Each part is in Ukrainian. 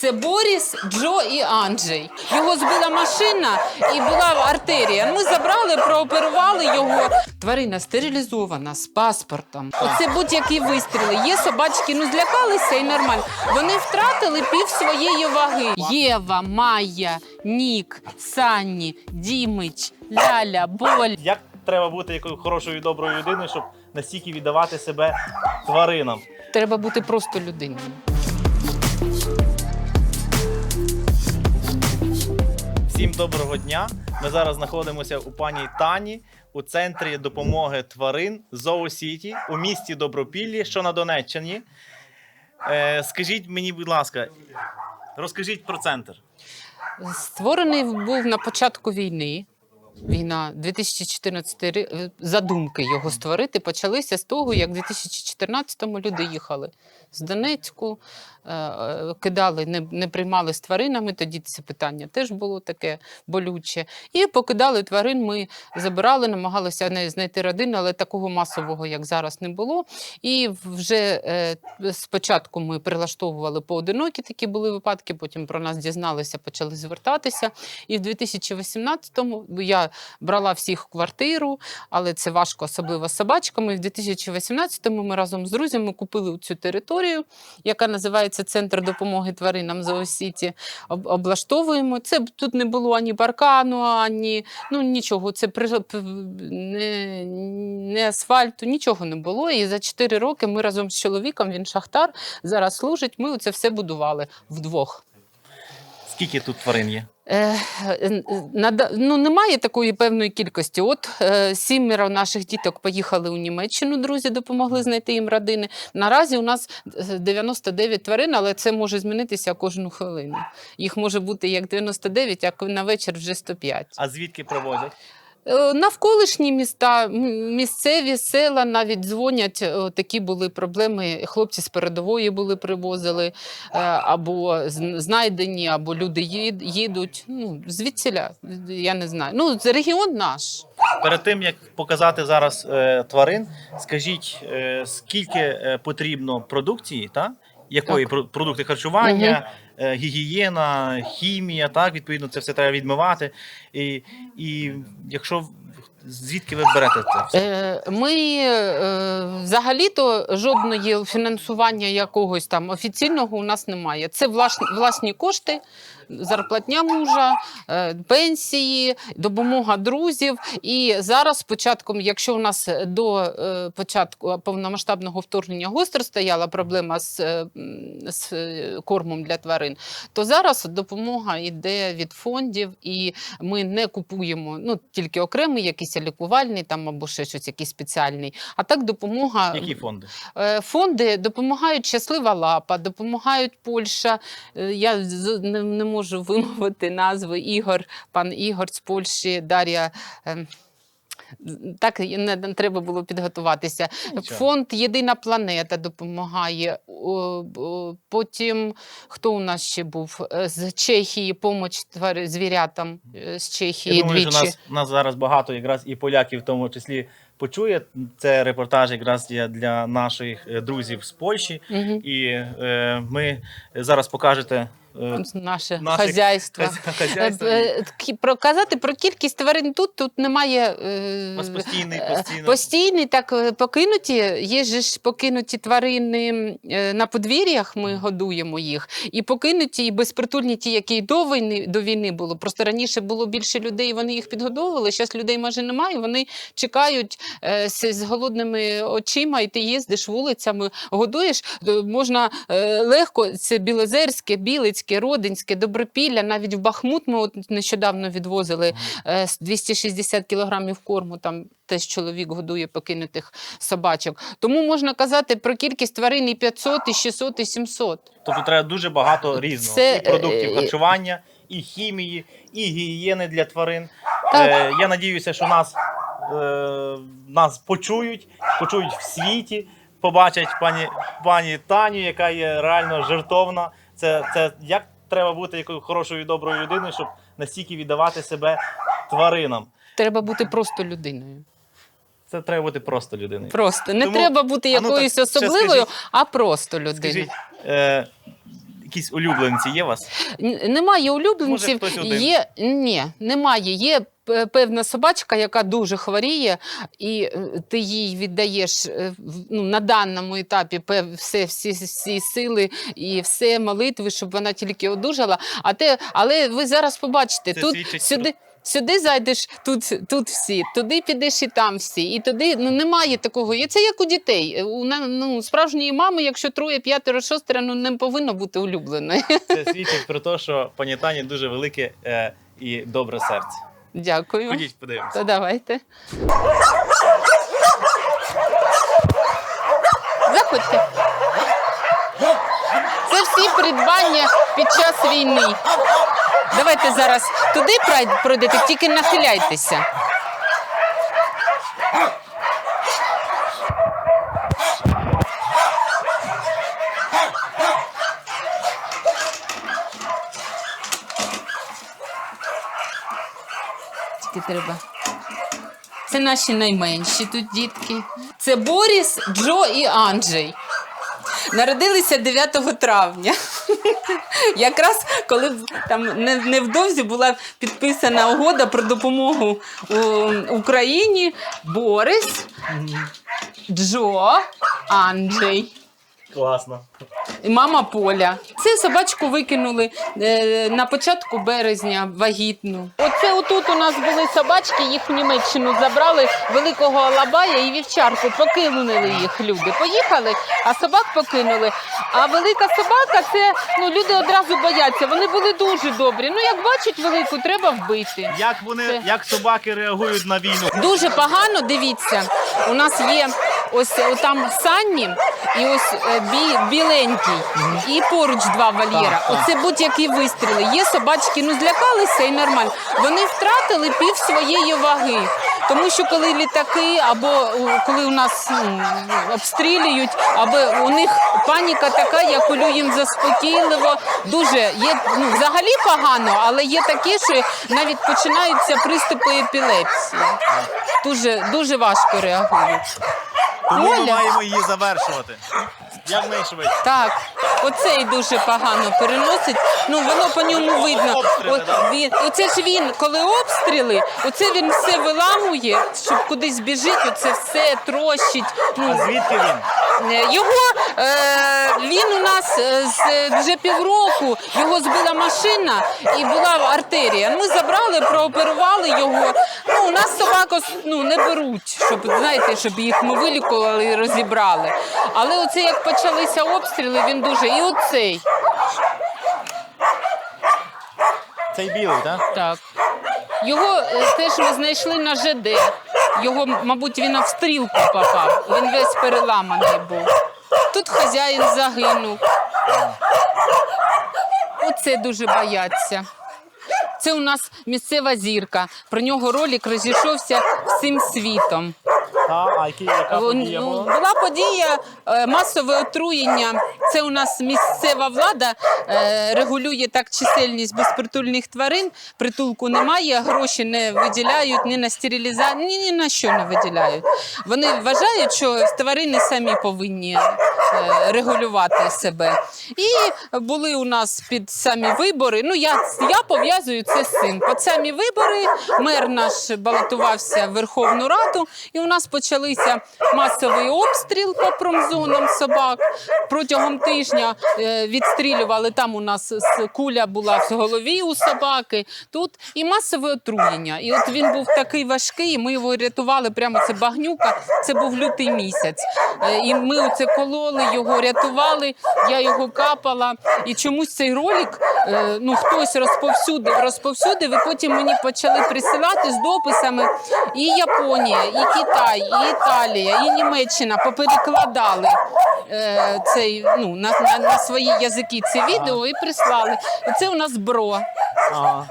Це Боріс, Джо і Анджей. Його збила машина і була артерія. Ми забрали, прооперували його. Тварина стерилізована з паспортом. Оце будь-які вистріли. Є собачки, ну злякалися і нормально. Вони втратили пів своєї ваги. Єва, Майя, Нік, Санні, Дімич, Ляля, Боль. Як треба бути якою хорошою і доброю людиною, щоб настільки віддавати себе тваринам? Треба бути просто людиною. Всім доброго дня. Ми зараз знаходимося у пані Тані у центрі допомоги тварин Зоо Сіті у місті Добропіллі, що на Донеччині. Е, скажіть мені, будь ласка, розкажіть про центр. Створений був на початку війни. Війна 2014 рік. Задумки його створити почалися з того, як в 2014-му люди їхали з Донецьку, е, е, кидали, не, не приймали з тваринами. Тоді це питання теж було таке болюче. І покидали тварин. Ми забирали, намагалися знайти родину, але такого масового, як зараз, не було. І вже е, спочатку ми прилаштовували поодинокі такі були випадки, потім про нас дізналися, почали звертатися. І в 2018-му я брала всіх в квартиру, але це важко, особливо з собачками. В 2018-му ми разом з друзями купили цю територію, яка називається Центр допомоги тваринам Зоосіті. Об- Облаштовуємо. Це тут не було ані паркану, ані ну нічого. Це при, не, не асфальту, нічого не було. І за 4 роки ми разом з чоловіком, він шахтар, зараз служить. Ми це все будували вдвох. Скільки тут тварин є? Е, е, ну, немає такої певної кількості. От е, сімеро наших діток поїхали у Німеччину, друзі допомогли знайти їм родини. Наразі у нас е, 99 тварин, але це може змінитися кожну хвилину. Їх може бути як 99, а на вечір вже 105. А звідки привозять? Е, Навколишні міста, місцеві села навіть дзвонять. е, Такі були проблеми. Хлопці з передової були привозили, е, або знайдені, або люди їд- їдуть. Ну, звідсіля, я не знаю. Ну, це регіон наш. Перед тим як показати зараз тварин, скажіть, скільки потрібно продукції, та? якої Так. про- продукти харчування, е, гігієна, хімія, так, відповідно, це все треба відмивати. І, і якщо звідки ви берете це? Е, Ми е, взагалі-то жодної фінансування якогось там офіційного у нас немає. Це власні, власні кошти, зарплатня мужа, е, пенсії, допомога друзів. І зараз, початком, якщо у нас до е, початку повномасштабного вторгнення гостро стояла проблема з, е, з е, кормом для тварин, то зараз допомога йде від фондів, і ми не купуємо ну, тільки окремий якийсь лікувальний там або ще щось якийсь спеціальний. А так допомога Які фонди? Е, Фонди допомагають щаслива лапа, допомагають Польща. Е, Я не, не можу вимовити назви Ігор, пан Ігор з Польщі, Дар'я. ем, Так не, треба було підготуватися. Нічого. Фонд Єдина планета допомагає. Потім хто у нас ще був? Е, З Чехії помоч звірятам е, з Чехії Я думаю, двічі. що нас, нас зараз багато якраз і поляків в тому числі почує. Це репортаж якраз є для наших е, друзів з Польщі. Мгм. І е, ми зараз покажете е, Наше Наші хазяйство. хазя- хазяйство. Е, е, Про казати про кількість тварин тут тут немає У вас постійний, постійно. постійний, так покинуті. Є ж покинуті тварини на подвір'ях. Ми годуємо їх, і покинуті, і безпритульні ті, які й до війни до війни було. Просто раніше було більше людей, вони їх підгодовували. Зараз людей майже немає. Вони чекають з, голодними очима, і ти їздиш вулицями, годуєш. Можна легко. Це Білозерське, Білицьке, Родинське, Добропілля. Навіть в Бахмут ми от нещодавно відвозили е, з 260 кілограмів корму. Там теж чоловік годує покинутих собачок. Тому можна казати про кількість тварин і 500, і 600, і 700. Тобто треба дуже багато різного Це, і продуктів е, харчування, і хімії, і гігієни для тварин. Так. Е, я надіюся, що нас, е, нас почують, почують в світі, побачать пані, пані Таню, яка є реально жертовна. Це, це як треба бути якою хорошою і доброю людиною, щоб настільки віддавати себе тваринам. Треба бути просто людиною. Це треба бути просто людиною. Просто не Тому- треба бути А ну так, якоюсь особливою, скажіть- а просто людиною. Скажіть, е, якісь улюбленці є у вас? Н- Немає улюбленців. Може, хтось один? Є ні, немає. Є певна собачка, яка дуже хворіє, і е, ти їй віддаєш е, ну, на даному етапі все, всі, всі сили і все молитви, щоб вона тільки одужала. А те, але ви зараз побачите, Це тут сюди. Сюди зайдеш, тут, тут всі, туди підеш і там всі. І туди ну немає такого. І це як у дітей. У ну, справжньої мами, якщо троє, п'ятеро, шостеро, ну не повинно бути улюбленою. Це свідчить про те, що пані Тані дуже велике е, і добре серце. Дякую. Ходіть, подивимося. То давайте. Заходьте. Це всі придбання під час війни. Давайте зараз туди прой- пройдете, тільки нахиляйтеся. Треба. Це наші найменші тут дітки. Це Боріс, Джо і Анджей. Народилися 9 травня. Якраз коли там невдовзі була підписана угода про допомогу Україні. Борис, Джо, Анджей. Класно. І мама Поля. Це собачку викинули е, на початку березня вагітну. Оце отут у нас були собачки, їх в Німеччину забрали великого алабая і вівчарку. Покинули їх люди. Поїхали, а собак покинули. А велика собака це ну люди одразу бояться. Вони були дуже добрі. Ну як бачать велику, треба вбити. Як вони, Це- як собаки реагують на війну? Дуже погано, дивіться. У нас є ось е, там Санні і ось е, бі, біленький, і поруч два вольєра. Так. Оце будь-які вистріли. Є собачки, ну злякалися і нормально. Вони втратили пів своєї ваги. Тому що коли літаки або коли у нас ну, обстрілюють, або у них паніка така, я колю їм заспокійливо. Дуже є ну, взагалі погано, але є такі, що навіть починаються приступи епілепсії. Дуже дуже важко реагують. Тому ми Оля? маємо її завершувати. Якнайшвидше. Так, оцей дуже погано переносить. Ну воно по ньому видно. Обстріли, От да? він, оце ж він, коли обстріли, оце він все виламує, щоб кудись біжить, оце все трощить. Ну, А звідки він? Е, Його е, він у нас е, з вже півроку його збила машина і була артерія. Ми забрали, прооперували його. Ну у нас собак ос- ну, не беруть, щоб знаєте, щоб їх ми вилікували і розібрали. Але оце як почалися обстріли, він дуже і оцей. Цей білий, так? Так. Його теж ми знайшли на ЖД. Його, мабуть, він в стрілку попав. Він весь переламаний був. Тут хазяїн загинув. Оце дуже бояться. Це у нас місцева зірка. Про нього ролик розійшовся всім світом. Та, а які, яка подія ну, була? була подія е, масове отруєння. Це у нас місцева влада е, регулює так чисельність безпритульних тварин. Притулку немає, гроші не виділяють ні на стерилізацію, ні, ні на що не виділяють. Вони вважають, що тварини самі повинні е, регулювати себе. І були у нас під самі вибори. Ну я, я пов'язую це з цим. Під самі вибори мер наш балотувався в Верховну Раду, і у нас почалися масовий обстріл по промзонам собак. Протягом тижня е, відстрілювали. Там у нас куля була в голові у собаки. Тут і масове отруєння. І от він був такий важкий. Ми його рятували. Прямо це багнюка. Це був лютий місяць. Е, І ми оце кололи його, рятували. Я його капала. І чомусь цей ролик е, ну хтось розповсюдив, розповсюдив. І потім мені почали присилати з дописами і Японія, і Китай, і Італія, і Німеччина поперекладали е, цей ну на, на, на свої язики це відео і прислали. Це у нас бро. Ага.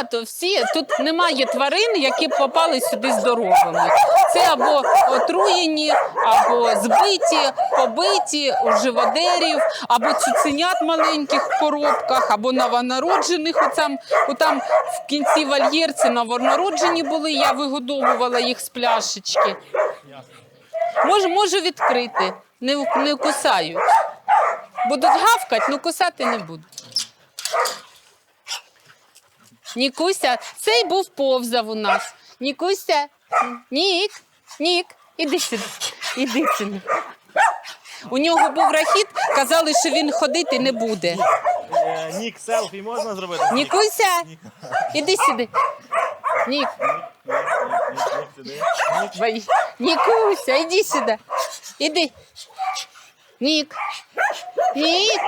Багато всі тут немає тварин, які б попали сюди здоровими. Це або отруєні, або збиті, побиті у живодерів, або цуценят маленьких в коробках, або новонароджених. Отам, отам в кінці вольєр новонароджені були. Я вигодовувала їх з пляшечки. Можу, можу відкрити, не, не кусають. Будуть гавкати, але кусати не будуть. Нікуся, цей був повзав у нас. Нікуся, Нік, Нік, іди сюди, іди сюди. У нього був рахіт, казали, що він ходити не буде. Е, Нік, селфі можна зробити? Нікуся, Нік, іди сюди. Нік, Нік, Нік, Нік, сюди. Нік. бай- Нікуся, іди сюди. Іди. Нік. Нік.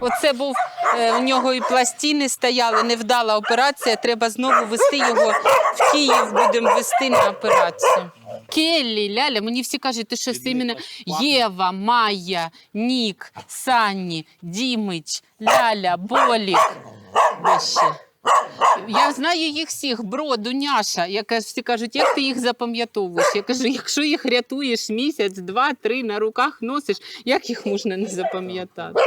Оце був е, у нього і пластини стояли, невдала операція. Треба знову вести його в Київ. Будемо вести на операцію. Келлі, Ляля, мені всі кажуть, ти що Тобі іменно. Єва, Майя, Нік, Санні, Дімич, Ляля, Болік. Де? Я знаю їх всіх, бро, Дуняша. Я кажу, всі кажуть, як ти їх запам'ятовуєш? Я кажу, якщо їх рятуєш місяць, два, три на руках носиш, як їх можна не запам'ятати?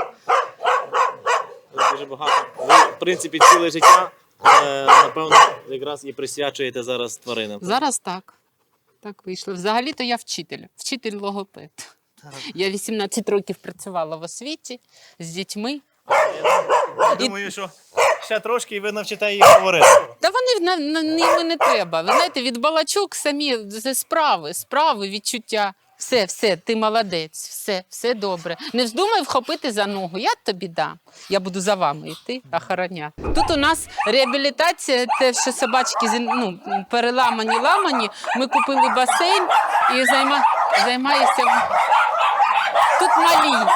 Дуже багато. Ви, в принципі, ціле життя, е, напевно, якраз і присвячуєте зараз тваринам. Зараз так. Так вийшло. Взагалі-то я вчитель, вчитель логопед. Я 18 років працювала в освіті з дітьми. Я думаю, що ще трошки і ви навчите її говорити. Та вони на, ними не треба. Ви знаєте, від балачок самі справи, справи, відчуття. Все, все, ти молодець, все, все добре. Не вздумай вхопити за ногу. Я тобі дам. Я буду за вами йти, охороняти. Тут у нас реабілітація, те, що собачки ну, переламані, ламані. Ми купили басейн і займа, займаюся. Тут малі.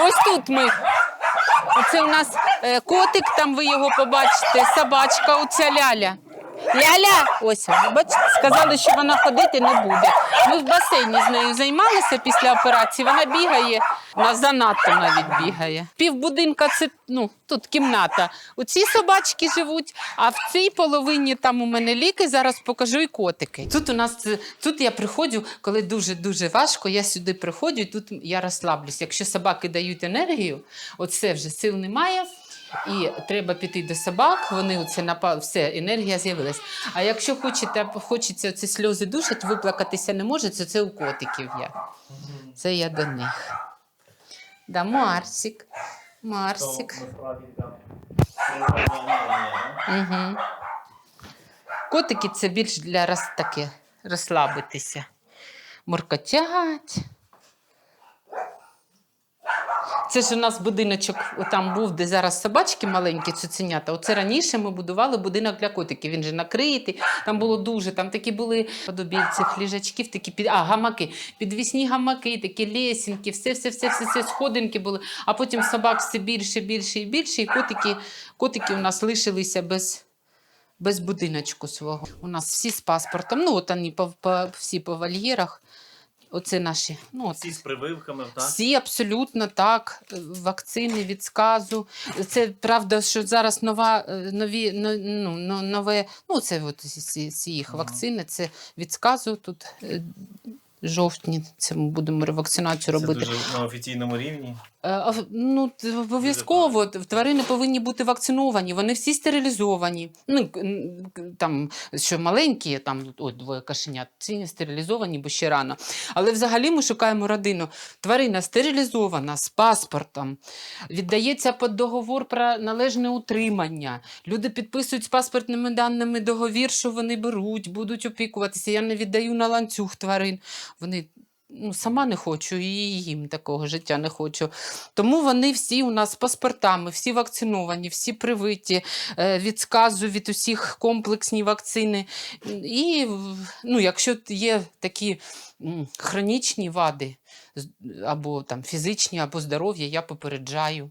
Ось тут ми. Це у нас е, котик, там ви його побачите, собачка, оця ляля. Ляля, ось, бачите, сказали, що вона ходити не буде. Ми в басейні з нею займалися після операції. Вона бігає, вона занадто навіть бігає. Півбудинка це ну, тут кімната. У цій собачки живуть, а в цій половині там у мене ліки. Зараз покажу і котики. Тут у нас тут я приходжу, коли дуже дуже важко. Я сюди приходжу, і тут я розслаблюсь. Якщо собаки дають енергію, оце вже сил немає. І треба піти до собак, вони оце напали, все, енергія з'явилась. А якщо хочете, хочеться ці сльози душать, виплакатися не може, це, це у котиків я. Це я до них. Да, Марсик. Марсик. Угу. Котики це більш для таке, розслабитися. Муркотять. Це ж у нас будиночок там був, де зараз собачки маленькі, цуценята. Оце раніше ми будували будинок для котиків. Він же накритий. Там було дуже, там такі були подобі цих ліжачків, такі під, а, гамаки, підвісні гамаки, такі лесінки, все, все, все, все, все, сходинки були. А потім собак все більше, більше і більше. І котики, котики у нас лишилися без. Без будиночку свого. У нас всі з паспортом. Ну, от вони по, по, всі по вольєрах. Оце наші. Ну, от. Всі з прививками, так? Всі абсолютно так. Вакцини від сказу. Це правда, що зараз нова, е, нові, ну, нове, ну це от ці, ці їх вакцини, це від сказу. Тут е, жовтні, це ми будемо ревакцинацію Це дуже на офіційному рівні. Е, Ну, обов'язково тварини повинні бути вакциновані, вони всі стерилізовані. Ну, там, що маленькі, там от, двоє кашенят, ці не стерилізовані, бо ще рано. Але взагалі ми шукаємо родину. Тварина стерилізована з паспортом, віддається під договор про належне утримання. Люди підписують з паспортними даними договір, що вони беруть, будуть опікуватися. Я не віддаю на ланцюг тварин. Вони ну, сама не хочу, і їм такого життя не хочу. Тому вони всі у нас з паспортами, всі вакциновані, всі привиті е, від сказу, від усіх комплексні вакцини. І ну, якщо є такі хронічні вади, або там фізичні, або здоров'я, я попереджаю.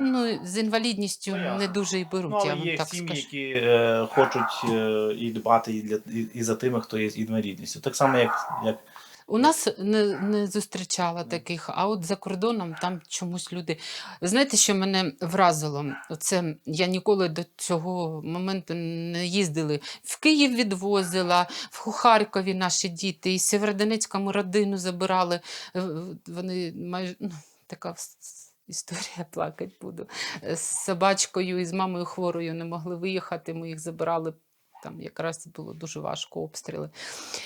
Ну, з інвалідністю Ну, не дуже і беруть, Ну, я вам є так сім'ї, скажу. які е, хочуть е, і дбати і, для, і, і за тими, хто є з інвалідністю. Так само, як, як У нас не, не зустрічала таких, а от за кордоном там чомусь люди. Знаєте, що мене вразило? Оце я ніколи до цього моменту не їздили. В Київ відвозила, в Харкові наші діти, із Сєвєродонецька ми родину забирали. Е, Вони майже ну, така історія плакать буду. З собачкою і з мамою хворою не могли виїхати. Ми їх забирали. Там якраз було дуже важко обстріли.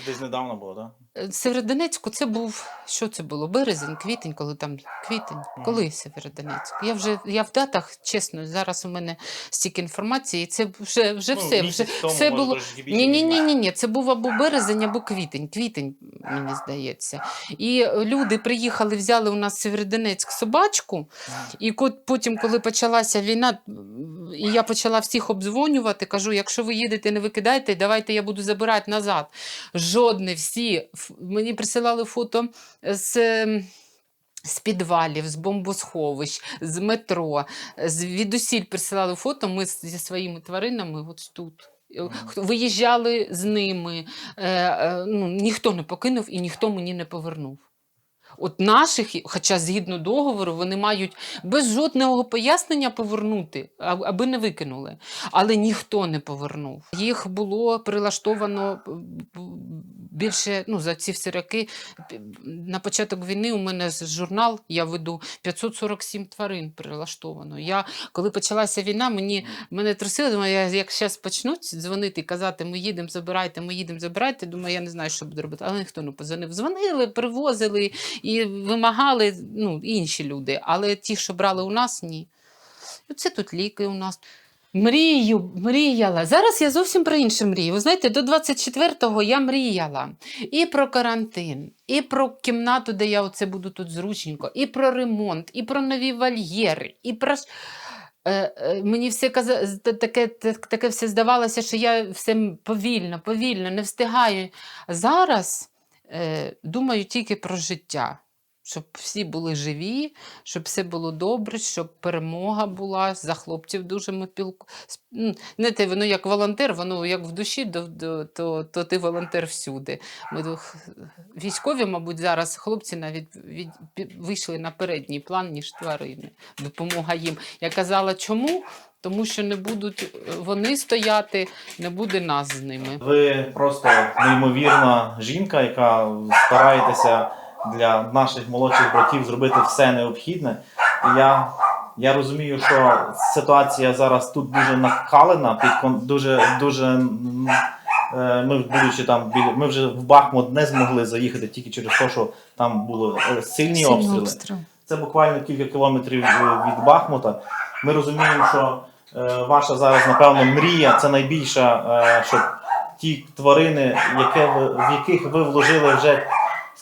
десь недавно було, так? Е, Сєвєродонецьку це був, що це було? Березень, квітень, коли там квітень. Мгм. Коли Сєвєродонецьк? Я вже я в датах, чесно, зараз у мене стільки інформації, це вже, вже все. Вже, все було. Ні, ні, ні, ні, ні. Це був або березень, або квітень. Квітень, мені здається. І е, люди приїхали, взяли у нас в Сєвєродонецьк собачку. І потім, коли почалася війна, і я почала всіх обдзвонювати, кажу: якщо ви їдете, не викидайте, давайте я буду забирати назад. Жодне всі мені присилали фото з. ем, З підвалів, з бомбосховищ, з метро, з відусіль присилали фото. Ми зі своїми тваринами от тут. Виїжджали з ними. Е, е, ну, ніхто не покинув і ніхто мені не повернув. От наших, хоча згідно договору, вони мають без жодного пояснення повернути, аби не викинули. Але ніхто не повернув. Їх було прилаштовано б- більше ну, за ці всі роки. На початок війни у мене журнал я веду 547 тварин прилаштовано. Я, коли почалася війна, мені мене трусило, думаю, я, як зараз почнуть дзвонити і казати, ми їдемо, забирайте, ми їдемо, забирайте. Думаю, я не знаю, що буду робити. Але ніхто не позвонив. Дзвонили, привозили і вимагали ну, інші люди. Але ті, що брали у нас, ні. Це тут ліки у нас. Мрію, мріяла. Зараз я зовсім про інше мрію. Ви знаєте, до 24-го я мріяла і про карантин, і про кімнату, де я оце буду тут зручненько, і про ремонт, і про нові вольєри, і про. Е, е, мені все таке, таке все здавалося, що я все повільно, повільно, не встигаю. Зараз думаю тільки про життя. Щоб всі були живі, щоб все було добре, щоб перемога була. За хлопців дуже ми пілку. с- м, воно як волонтер, воно як в душі, до, то, то ти волонтер всюди. Ми військові, мабуть, зараз хлопці навіть від, вийшли на передній план, ніж тварини. Допомога їм. Я казала, чому? Тому що не будуть е, вони стояти, не буде нас з ними. Ви просто неймовірна жінка, яка стараєтеся для наших молодших братів зробити все необхідне. І я, я розумію, що ситуація зараз тут дуже накалена, під дуже, дуже. е, Ми, будучи там ми вже в Бахмут не змогли заїхати тільки через те, що там були е, сильні обстріли. Це буквально кілька кілометрів е, від Бахмута. Ми розуміємо, що ваша зараз, напевно, мрія це найбільша, щоб ті тварини, яке в яких ви вложили вже,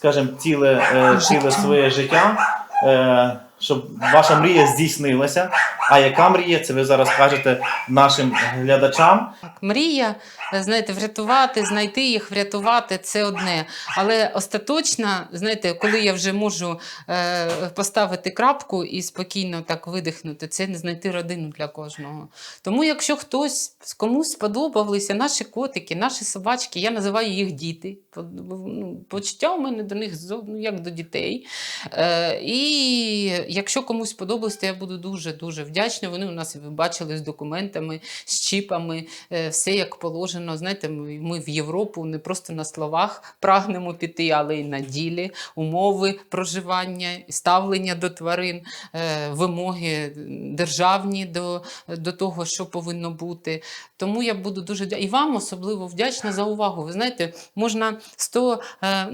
скажімо, ціле, е, ціле своє життя, е, щоб ваша мрія здійснилася. А яка мрія, це ви зараз кажете нашим глядачам. Мрія, е, знаєте, врятувати, знайти їх, врятувати це одне. Але остаточно, знаєте, коли я вже можу е, поставити крапку і спокійно так видихнути, це не знайти родину для кожного. Тому, якщо хтось комусь сподобалися наші котики, наші собачки, я називаю їх діти. Ну, Почуття у мене до них ну, як до дітей. Е, і якщо комусь сподобалось, то я буду дуже дуже вдячна. Вони у нас ви бачили з документами, з чіпами, е, все як положено. Знаєте, ми, в Європу не просто на словах прагнемо піти, але й на ділі, умови проживання, ставлення до тварин, е, вимоги державні до, до того, що повинно бути. Тому я буду дуже. І вам особливо вдячна за увагу. Ви знаєте, можна 100. Е,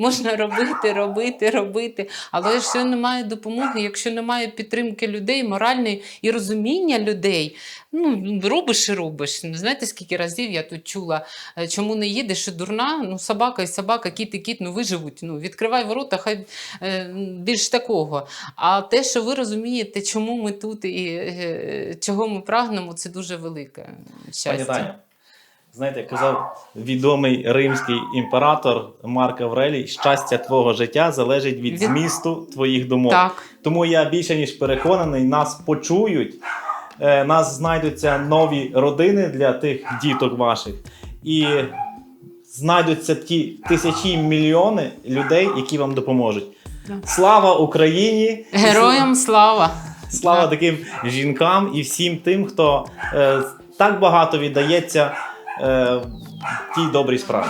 можна робити, робити, робити. Але якщо немає допомоги, якщо немає підтримки людей, моральної і розуміння людей, ну робиш і робиш. Ну, Знаєте, скільки разів я тут чула, е, чому не їдеш, що дурна? Ну, собака і собака, кіт і кіт, ну виживуть. Ну, відкривай ворота, хай е, більш такого. А те, що ви розумієте, чому ми тут і е, чого ми прагнемо, це дуже велике щастя. Знаєте, як казав відомий римський імператор Марк Аврелій, щастя твого життя залежить від Від- змісту твоїх думок. Так. Тому я більше ніж переконаний, нас почують, е, нас знайдуться нові родини для тих діток ваших, і знайдуться ті тисячі мільйони людей, які вам допоможуть. Так. Слава Україні! Героям слава! Слава Так. таким жінкам і всім тим, хто е, так багато віддається е, тій добрій справі.